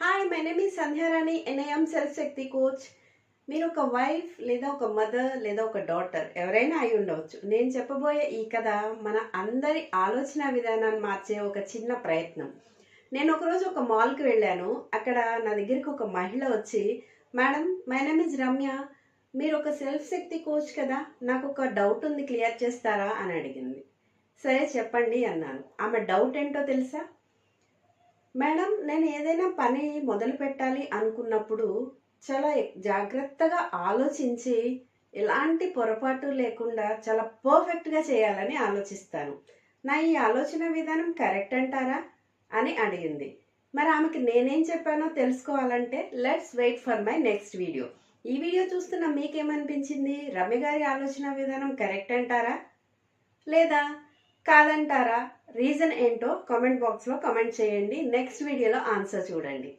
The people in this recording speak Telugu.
హాయ్ మై నేమ్ ఈ Sandhyarani NIM self Shakti coach మీరు ఒక వైఫ్ లేదా ఒక మదర్ లేదా ఒక డాటర్ ఎవరైనా అయి ఉండవచ్చు. నేను చెప్పబోయే ఈ కథ మన అందరి ఆలోచన విధానాన్ని మార్చే ఒక చిన్న ప్రయత్నం. నేను ఒకరోజు ఒక మాల్కి వెళ్ళాను. అక్కడ నా దగ్గరికి ఒక మహిళ వచ్చి madam my name is Ramya మీరు ఒక సెల్ఫ్ శక్తి కోచ్ కదా? నాకు ఒక డౌట్ ఉంది. క్లియర్ చేస్తారా? అని అడిగింది. సరే చెప్పండి అన్నాను. ఆమె డౌట్ ఏంటో తెలుసా? మేడం నేను ఏదైనా పని మొదలు పెట్టాలి అనుకున్నప్పుడు చాలా జాగ్రత్తగా ఆలోచించి ఎలాంటి పొరపాటు లేకుండా చాలా పర్ఫెక్ట్గా చేయాలని ఆలోచిస్తాను. నా ఈ ఆలోచన విధానం కరెక్ట్ అంటారా అని అడిగింది. మరి ఆమెకి నేనేం చెప్పానో తెలుసుకోవాలంటే let's wait for my next video. ఈ వీడియో చూస్తున్న మీకేమనిపించింది? రమ్య గారి ఆలోచన విధానం కరెక్ట్ అంటారా? లేదా కాదంటారా? రీజన్ ఏంటో కామెంట్ బాక్స్లో కామెంట్ చేయండి. నెక్స్ట్ వీడియోలో ఆన్సర్ చూడండి.